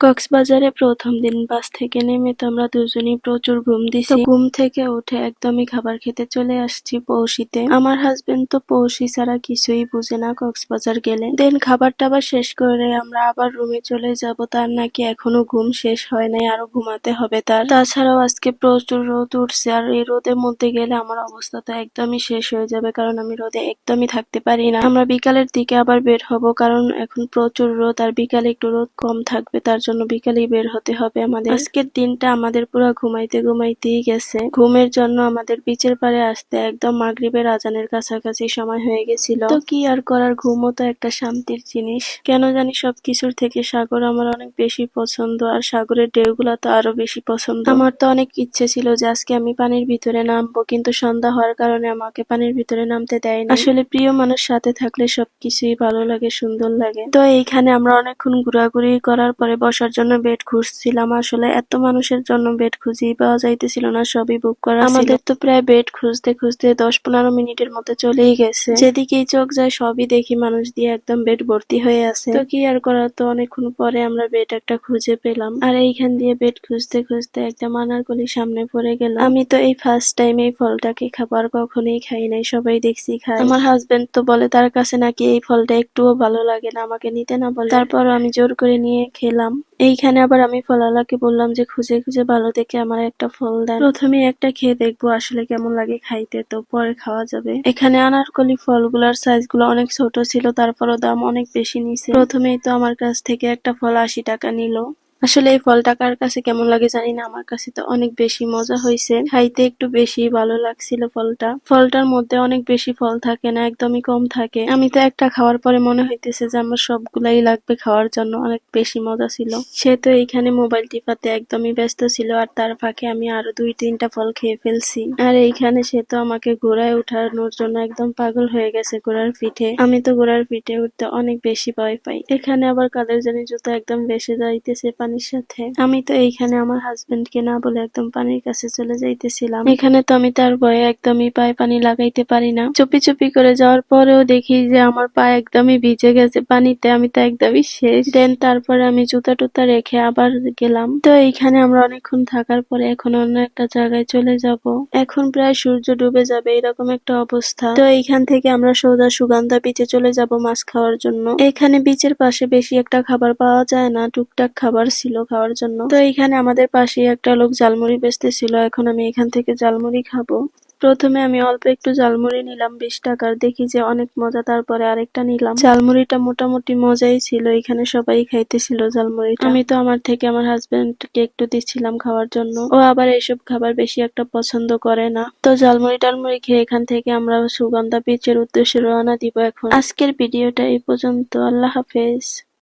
কক্সবাজারে প্রথম দিন বাস থেকে নেমে তো আমরা দুজনেই প্রচুর ঘুম দিছি। ঘুম থেকে উঠে একদমই খাবার খেতে চলে আসছি পৌষিতে। আমার হাজবেন্ড তো পৌষি ছাড়া কিছুই বুঝে না কক্সবাজার গেলে। দেন খাবার টাবার শেষ করে আমরা আবার রুমে চলে যাব। তার নাকি এখনও ঘুম শেষ হয় নাই, আরও ঘুমাতে হবে তার। তাছাড়াও আজকে প্রচুর রোদ উঠছে আর এই রোদের মধ্যে গেলে আমার অবস্থা তো একদমই শেষ হয়ে যাবে, কারণ আমি রোদে একদমই থাকতে পারি না। আমরা বিকালের দিকে আবার বের হব, কারণ এখন প্রচুর রোদ আর বিকালে একটু রোদ কম থাকবে, তার জন্য বিকালেই বের হতে হবে আমাদের। আজকের দিনটা আমাদের পুরো ঘুমাইতে ঘুমাইতেই গেছে। ঘুমের জন্য আমাদের বিচের পাড়ে আসতে একদম মাগরিবের আজানের কাছাকাছি সময় হয়ে গেছিল। তো কি আর করার ঘুমও তো একটা শান্তির জিনিস। কেন জানি সবকিছুর থেকে সাগর আমার অনেক বেশি পছন্দ আর সাগরের ঢেউগুলো তো আরও বেশি পছন্দ। আমার তো অনেক ইচ্ছে ছিল যে আজকে আমি পানির ভিতরে নামবো কিন্তু সন্ধ্যা হওয়ার কারণে আমাকে পানির ভিতরে নামতে দেয় না আসলে প্রিয় মানুষ সাথে থাকলে সবকিছুই ভালো লাগে সুন্দর লাগে। তো এইখানে আমরা অনেকক্ষণ ঘোরাঘুরি করার পরে বসার জন্য বেড খুঁজছিলাম। আসলে এত মানুষের জন্য বেড খুঁজি পাওয়া যাইতেছিল না সবই বুক করা আমাদের তো প্রায় বেড খুঁজতে খুঁজতে দশ পনেরো মিনিটের মতো চলেই গেছে। যেদিকেই চোখ যায় সবই দেখি মানুষ দিয়ে একদম বেড ভর্তি হয়ে আছে। তো কি আর করার তো অনেকক্ষণ পরে আমরা বেড একটা খুঁজে পেলাম। আর এইখান দিয়ে বেড খুঁজতে খুঁজতে একদম আনারকলির সামনে পড়ে গেল। আমি তো এই ফার্স্ট টাইম এই ফলটাকে খাবার কখনোই খাই নাই সবাই দেখছি খায়। আমার হাজবেন্ড তো বলে তার কাছে নাকি এই ফলটা একটুও ভালো লাগে না আমাকে নিতে না বলে। তারপর আমি জোর করে নিয়ে খেলাম। এইখানে আবার আমি ফলালাকে বললাম যে খুঁজে খুঁজে ভালো দেখে আমার একটা ফল দেন প্রথমে একটা খেয়ে দেখব আসলে কেমন লাগে খাইতে, তো পরে খাওয়া যাবে। এখানে আনারকলি ফলগুলার সাইজগুলো অনেক ছোট ছিল, তারপরও দাম অনেক বেশি নিছে। প্রথমেই তো আমার কাছ থেকে একটা ফল আশি টাকা নিল। আসলে এই ফলটা কার কাছে কেমন লাগে জানি না, আমার কাছে তো অনেক বেশি মজা হয়েছে। খাইতে একটু বেশি ভালো লাগছিল ফলটা। ফলটার মধ্যে অনেক বেশি ফল থাকে না, একদমই কম থাকে। আমি তো একটা খাওয়ার পরে মনে হইতেছে যে আমার সবগুলাই লাগবে খাওয়ার জন্য, অনেক বেশি মজা ছিল। সে তো এইখানে মোবাইল টিপাতে একদমই ব্যস্ত ছিল আর তার ফাঁকে আমি আরও দুই, তিনটা ফল খেয়ে ফেলছি। আর এইখানে সে তো আমাকে ঘোড়ায় উঠানোর জন্য একদম পাগল হয়ে গেছে ঘোড়ার পিঠে। আমি তো ঘোড়ার পিঠে উঠতে অনেক বেশি ভয় পাই। এখানে আবার কাদের জানি জুতো একদম বেসে যাইতেছে পানির সাথে। আমি তো এইখানে আমার হাজবেন্ড কে না বলে একদম পানির কাছে চলে যাইতেছিলাম। এখানে তো আমি তার ভয়ে একদমই পায়ে পানি লাগাইতে পারি না। চুপি চুপি করে যাওয়ার পরেও দেখি যে আমার পা একদমই ভিজে গেছে পানিতে। আমি তো একদমই শেষ। দেন তারপরে আমি জুতা টুতা রেখে আবার গেলাম। তো এইখানে আমরা অনেকক্ষণ থাকার পরে এখন অন্য একটা জায়গায় চলে যাব। এখন প্রায় সূর্য ডুবে যাবে এরকম একটা অবস্থা। তো এইখান থেকে আমরা সোজা সুগন্ধা বিচে চলে যাব মাছ খাওয়ার জন্য। এখানে বিচের পাশে বেশি একটা খাবার পাওয়া যায় না। টুকটাক খাবার ছিল খাওয়ার জন্য। তো এইখানে আমাদের পাশেই একটা লোক জালমুড়ি বেচতেছিল এখন আমি এখান থেকে জালমুড়ি খাব। প্রথমে আমি অল্প একটু জালমুড়ি নিলাম বিশ টাকার। দেখি যে অনেক মজা। তারপরে আরেকটা নিলাম। জালমুড়িটা মোটামুটি মজাই ছিল। এখানে সবাই খাইতেছিল জালমুড়িটা আমি তো আমার থেকে আমার হাজবেন্ডকে একটু দিচ্ছিলাম খাওয়ার জন্য। ও আবার এইসব খাবার বেশি একটা পছন্দ করে না। তো জালমুড়ি টালমুড়ি খেয়ে এখান থেকে আমরা সুগন্ধা বিচের উদ্দেশ্যে রওনা দিব এখন। আজকের ভিডিওটা এই পর্যন্ত। আল্লাহ হাফেজ।